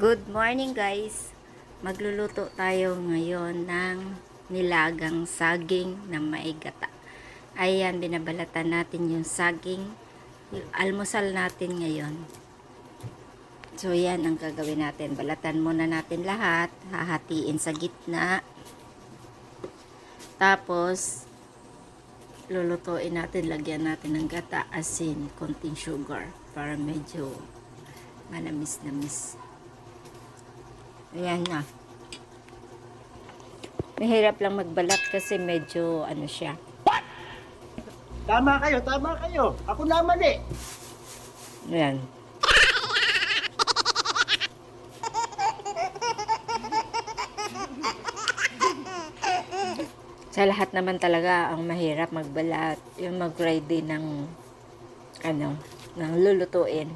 Good morning guys! Magluluto tayo ngayon ng nilagang saging na maigata. Ayan, binabalatan natin yung saging. Almusal natin ngayon. So yan ang gagawin natin. Balatan muna natin lahat. Hahatiin sa gitna. Tapos, lulutuin natin. Lagyan natin ng gata, asin, konting sugar. Para medyo manamis-namis. Ayan na. Mahirap lang magbalat kasi medyo ano siya. Tama kayo, tama kayo. Ako na mali. Ayan. Sa lahat naman talaga ang mahirap magbalat, yung mag-ready ng ano, ng lulutuin.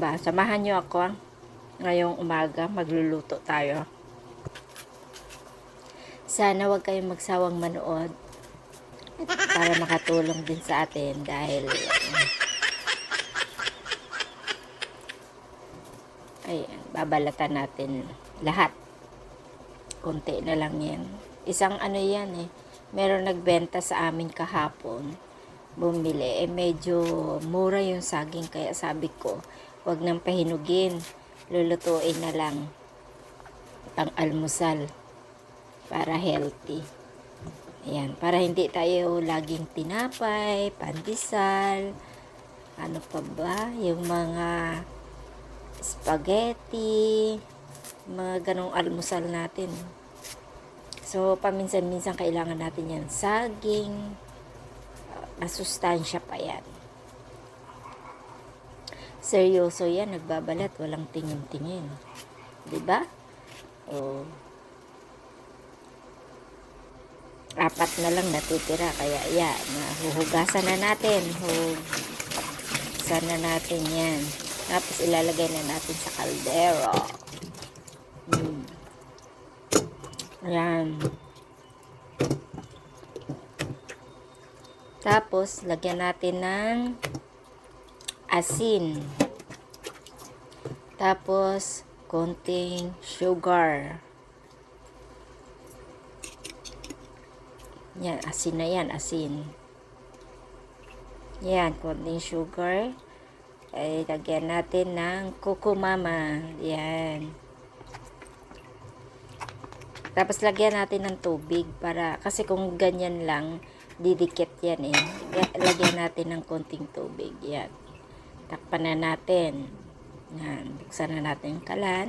Ba, samahan niyo ako ngayong umaga magluluto tayo. Sana wag kayong magsawang manood para makatulong din sa atin dahil ayan, babalatan natin lahat. Konti na lang yan. Isang ano yan eh. Meron nagbenta sa amin kahapon. Bumili. Eh medyo mura yung saging kaya sabi ko, wag nang pahinugin. Lulutuin na lang. Pang almusal. Para healthy. Ayan, para hindi tayo laging tinapay, pandesal, ano pa ba, yung mga spaghetti, mga ganong almusal natin. So, paminsan-minsan kailangan natin yan. Saging, uh, masustansya pa yan. Seryoso yan, nagbabalat, walang tingin-tingin. 'Di ba? Oh. apat na lang natitira kaya yan nahuhugasan na natin hugasan na natin yan tapos ilalagay na natin sa kaldero hmm. yan tapos lagyan natin ng asin tapos konting sugar Yan, asin na yan, asin. Yan, konting sugar. Ay, lagyan natin ng kukumama. Yan. Tapos, lagyan natin ng tubig para, kasi kung ganyan lang, didikit yan eh. Lagyan natin ng konting tubig. Yan. Takpan na natin. Yan. Buksan na natin yung kalan.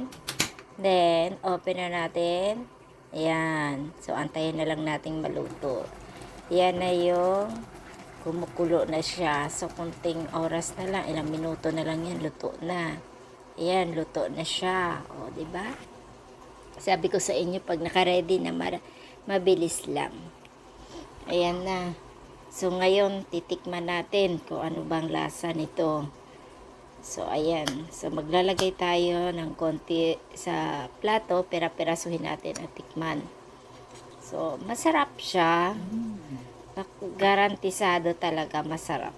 Then, open na natin. Ayan. So, antayin na lang nating maluto. Yan na yung kumukulo na siya. So, kunting oras na lang, ilang minuto na lang yan, luto na. Ayan, luto na siya. O, ba? Sabi ko sa inyo, pag naka-ready na, mabilis lang. Ayan na. So, ngayon, titikman natin kung ano bang lasa nito. So, ayan. So, maglalagay tayo ng konti sa plato, pera-perasuhin natin at tikman. So, masarap siya. Garantisado talaga masarap.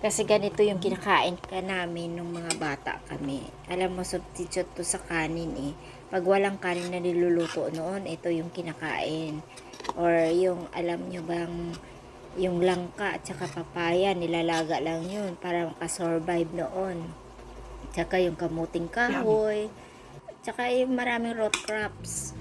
Kasi ganito yung kinakain ka namin nung mga bata kami. Alam mo, substitute to sa kanin eh. Pag walang kanin na niluluto noon, ito yung kinakain. Or yung, alam nyo bang, yung langka at saka papaya, nilalaga lang yun para makasurvive noon. Tsaka yung kamuting kahoy, tsaka yung maraming root crops.